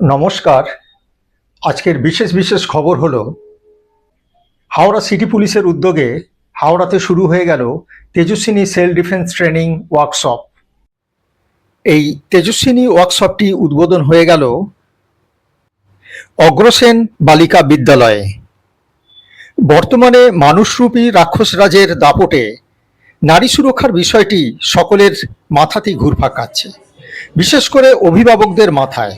নমস্কার। আজকের বিশেষ বিশেষ খবর হলো, হাওড়া সিটি পুলিশের উদ্যোগে হাওড়াতে শুরু হয়ে গেল Tejaswini cell defence training workshop. এই তেজস্বিনী ওয়ার্কশপটি উদ্বোধন হয়ে গেল অগ্রসেন বালিকা বিদ্যালয়ে। বর্তমানে মানুষরূপী রাক্ষসরাজের দাপটে নারী সুরক্ষার বিষয়টি সকলের মাথাতেই ঘুরপাক খাচ্ছে, বিশেষ করে অভিভাবকদের মাথায়।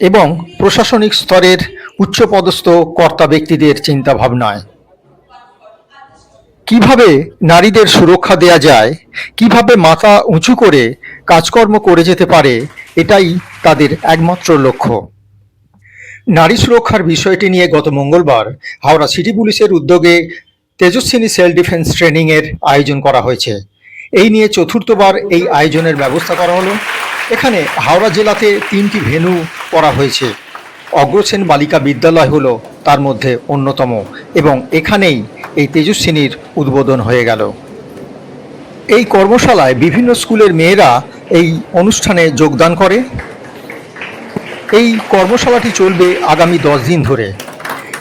এবং প্রশাসনিক স্তরের উচ্চপদস্থ কর্তা ব্যক্তিদের চিন্তা ভাবনায় কীভাবে নারীদের সুরক্ষা দেয়া যায়, কীভাবে মাথা উঁচু করে কাজকর্ম করে যেতে পারে, এটাই তাদের একমাত্র লক্ষ্য। নারী সুরক্ষার বিষয়টি নিয়ে গত মঙ্গলবার হাওড়া সিটি পুলিশের উদ্যোগে তেজস্বিনী সেল ডিফেন্স ট্রেনিংয়ের আয়োজন করা হয়েছে। এই নিয়ে চতুর্থবার এই আয়োজনের ব্যবস্থা করা হলো। এখানে হাওড়া জেলাতে তিনটি ভেন্যু করা হয়েছে। অগ্রসেন বালিকা বিদ্যালয় হলো তার মধ্যে অন্যতম এবং এখানেই এই তেজস্বিনীর উদ্বোধন হয়ে গেল। এই কর্মশালায় বিভিন্ন স্কুলের মেয়েরা এই অনুষ্ঠানে যোগদান করে। এই কর্মশালাটি চলবে আগামী দশ দিন ধরে।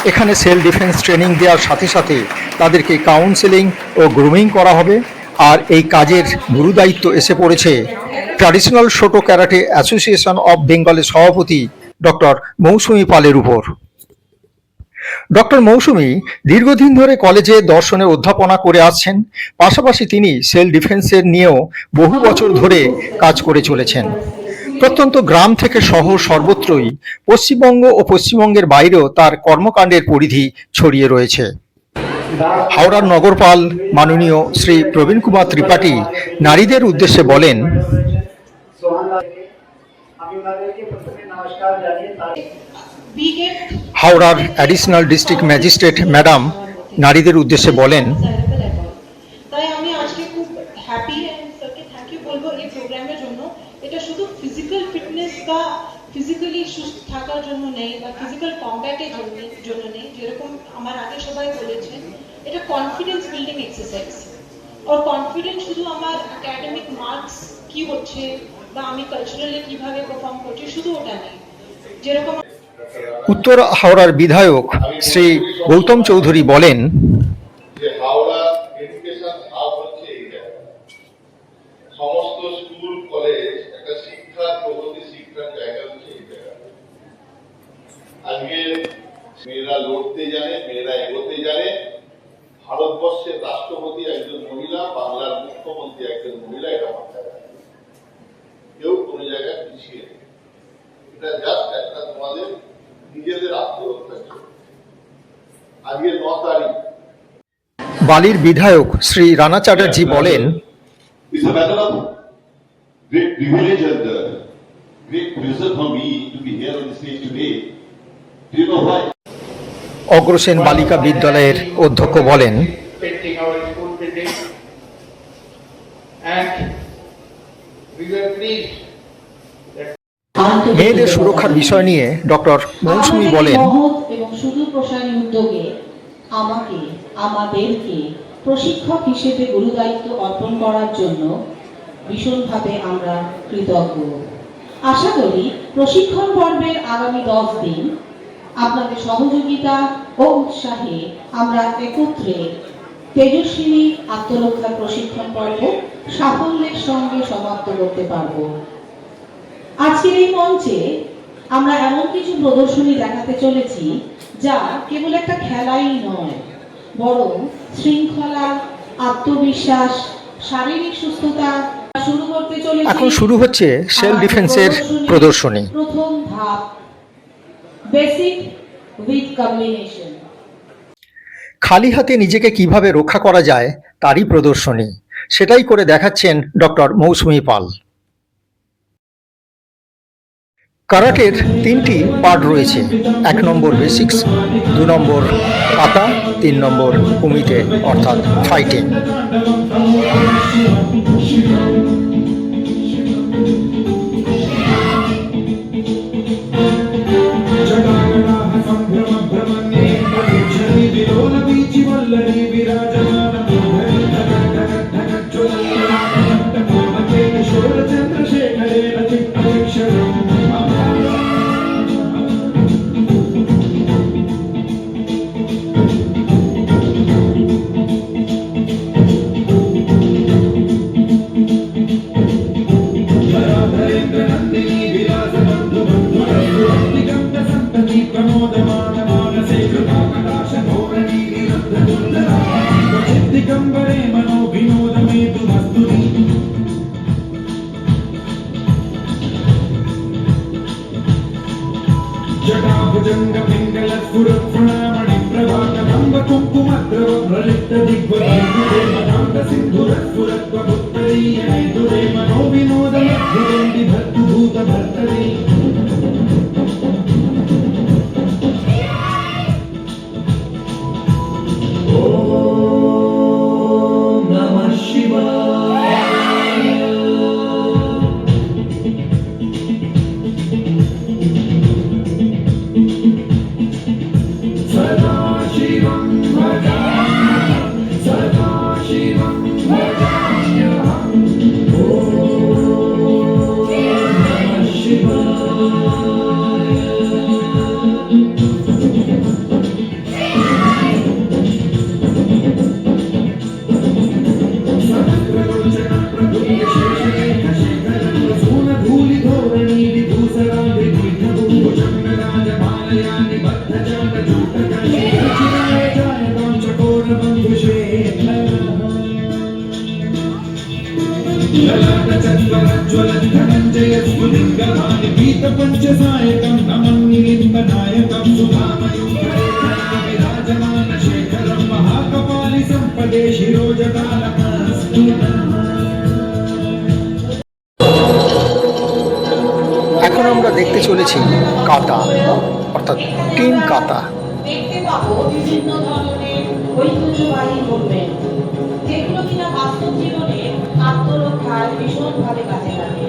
এখানে সেল ডিফেন্স ট্রেনিং দেওয়ার সাথে সাথে তাদেরকে কাউন্সেলিং ও গ্রুমিং করা হবে। আর এই কাজের গুরুদায়িত্ব এসে পড়েছে ট্র্যাডিশনাল ছোটো ক্যারাটে অ্যাসোসিয়েশন অব বেঙ্গলের সভাপতি ডক্টর মৌসুমী পালের উপর। ডক্টর মৌসুমী দীর্ঘদিন ধরে কলেজে দর্শনের অধ্যাপনা করে আসছেন, পাশাপাশি তিনি সেল ডিফেন্সের নিয়েও বহু বছর ধরে কাজ করে চলেছেন। প্রত্যন্ত গ্রাম থেকে শহর সর্বত্রই পশ্চিমবঙ্গ ও পশ্চিমবঙ্গের বাইরেও তার কর্মকাণ্ডের পরিধি ছড়িয়ে রয়েছে। হাওড়ার নগরপাল মাননীয় শ্রী প্রবীণ কুমার ত্রিপাঠী নারীদের উদ্দেশ্যে বলেন আমি ওনাদেরকে প্রথমে নমস্কার জানিয়ে তার we get হাওড়ার অ্যাডিশনাল ডিস্ট্রিক্ট ম্যাজিস্ট্রেট ম্যাডাম নারীদের উদ্দেশ্যে বলেন. তাই আমি আজকে খুব হ্যাপি স্যারকে থ্যাংক ইউ বলব এই প্রোগ্রামের জন্য এটা শুধু ফিজিক্যাল ফিটনেস বা ফিজিক্যালি সুস্থ থাকার জন্য নেই বা ফিজিক্যাল কম্ব্যাটের জন্য জন্য নেই যেরকম আমার আগে সবাই বলেছেন এটা কনফিডেন্স বিল্ডিং এক্সারসাইজ আর কনফিডেন্স শুধু আমার একাডেমিক মার্কস কি হচ্ছে বা আমি কালচারালি কীভাবে পারফর্ম করছি শুধু ওটা নেই যেরকম উত্তর হাওড়ার বিধায়ক শ্রী গৌতম চৌধুরী বলেন যে হাওড়া এডুকেশন হাব হচ্ছে এই জায়গা সমস্ত স্কুল কলেজ একটা শিক্ষার প্রগতি শিক্ষার জায়গা হচ্ছে এই জায়গা আজকে মেয়েরা লড়তে জানে মেয়েরা এগোতে জানে। ভারতবর্ষের রাষ্ট্রপতি একজন মহিলা বাংলার মুখ্যমন্ত্রী একজন মহিলা এটা কোনো জায়গায় পিছিয়ে নেই এটা জাস্ট একটা তোমাদের নিজেদের আত্মরক্ষার জন্য আজকে ন তারিখ বালির বিধায়ক শ্রী রানা চ্যাটার্জি বলেন It's a matter of great privilege and uh, great pleasure for me to be here on the stage today. Do you know why? Agrasen বালিকা বিদ্যালয়ের অধ্যক্ষ বলেন মেয়েদের সুরক্ষার বিষয় নিয়ে ডক্টর মৌসুমী বলেন এবং সুদূর প্রসারী উদ্যোগে আমাকে আমাদেরকে প্রশিক্ষক হিসেবে গুরুদায়িত্ব অর্পণ করার জন্য ভীষণভাবে আমরা কৃতজ্ঞ। আশা করি প্রশিক্ষণ পর্বের আগামী দশ দিন আপনাদের সহযোগিতা ও উৎসাহে আমরা একত্রে তেজস্বিনী আত্মরক্ষা প্রশিক্ষণ পর্ব সাফল্যের সঙ্গে সমাপ্ত করতে পারব। আজকের এই মঞ্চে আমরা এমন কিছু প্রদর্শনী দেখাতে চলেছি যা কেবল একটা খেলাই নয় বরং শৃঙ্খলা আত্মবিশ্বাস শারীরিক সুস্থতা শুরু করতে চলেছি এখন শুরু হচ্ছে সেল ডিফেন্সের প্রদর্শনী। প্রথম ধাপ বেসিক উইথ কম্বিনেশন খালি হাতে নিজেকে কীভাবে রক্ষা করা যায় তারই প্রদর্শনী। সেটাই করে দেখাচ্ছেন ডক্টর মৌসুমী পাল। কারাটের তিনটি পার্ট রয়েছে। এক নম্বর বেসিক্স, দু নম্বর পাতা, তিন নম্বর কুমিতে অর্থাৎ ফাইটিং। చిత్త దిగ్వ సింధురత్వ এখন আমরা দেখতে চলেছি কাতা অর্থাৎ টিম কাতা। দেখতে পাবো বিভিন্ন ধরনের ঐতিহ্যবাহী মুভমেন্ট যেগুলো কিনা বাস্তব জীবনে আত্মরক্ষায় ভীষণভাবে কাজে লাগে।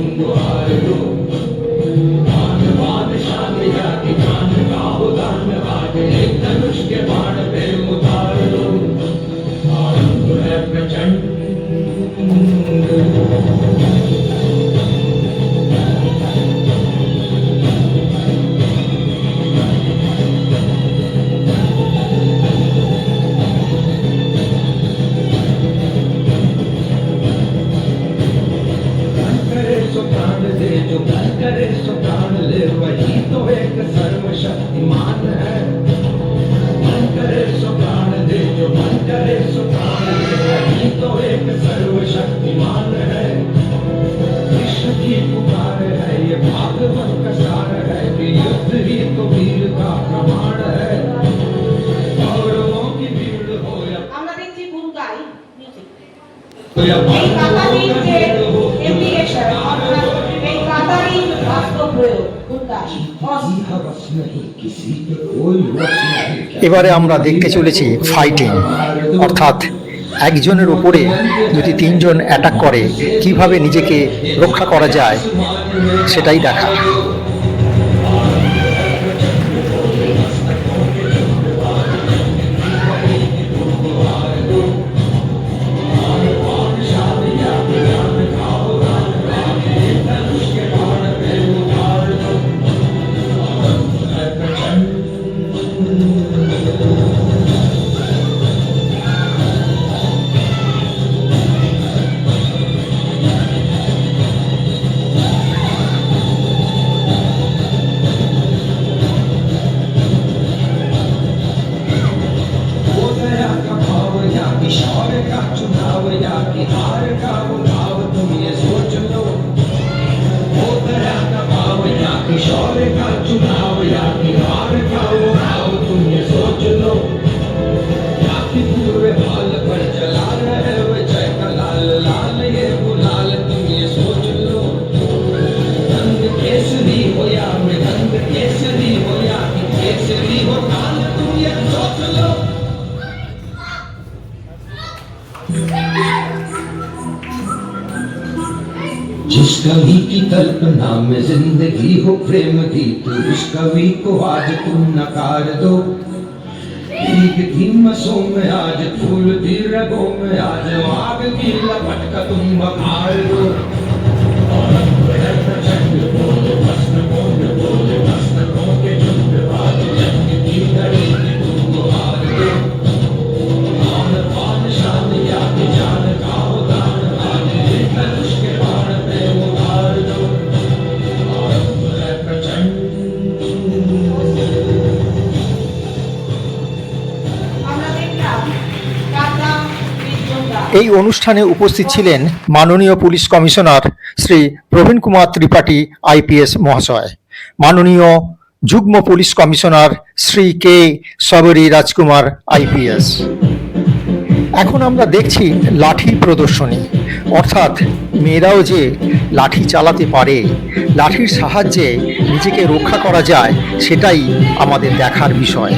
Kumbuhar এবারে আমরা দেখতে চলেছি ফাইটিং অর্থাৎ একজনের উপরে যদি তিনজন অ্যাটাক করে, কীভাবে নিজেকে রক্ষা করা যায়, সেটাই দেখা। चुनाव या निहार जाओ आओ तुम ये सोच लो जाति पूर्व भाल पर चला रहे वे जय का लाल लाल ये गुलाल तुम ये सोच लो नंद केसरी हो या मृदंग केसरी हो या केसरी हो काल तुम ये सोच लो जिस कवि की कल्पना में ज़िंदगी हो, प्रेम की तो इस कवि को आज तुम नकार दो। भीगती मसों में आज फूल दिल रगों में आज आग की लपट का तुम बखार दो। এই অনুষ্ঠানে উপস্থিত ছিলেন মাননীয় police commissioner Shri Praveen Kumar Tripathi IPS মহাশয়। মাননীয় যুগ্ম police commissioner Shri K Sabari Rajkumar IPS. এখন আমরা দেখছি লাঠি প্রদর্শনী। অর্থাৎ মেয়েরাও যে লাঠি চালাতে পারে, লাঠির সাহায্যে নিজেকে রক্ষা করা যায়, সেটাই আমাদের দেখার বিষয়।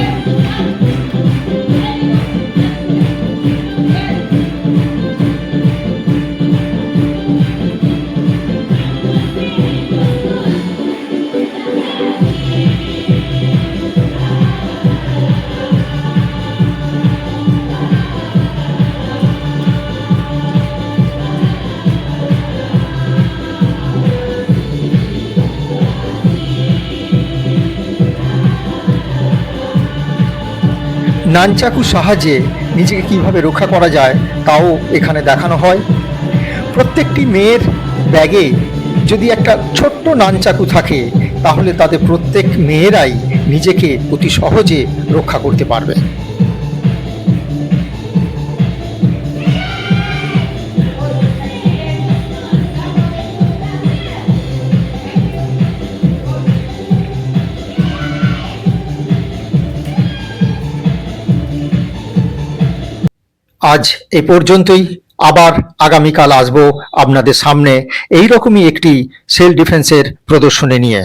নানচাকু সাহায্যে নিজেকে কীভাবে রক্ষা করা যায় তাও এখানে দেখানো হয়। প্রত্যেকটি মেয়ের ব্যাগে যদি একটা ছোট্ট নানচাকু থাকে, তাহলে তাদের প্রত্যেক মেয়েরাই নিজেকে অতি সহজে রক্ষা করতে পারবে। আজ এ পর্যন্তই। আবার আগামীকাল আসব আপনাদের সামনে। এই রকমই একটি সেলফ ডিফেন্সের প্রদর্শনী নিয়ে।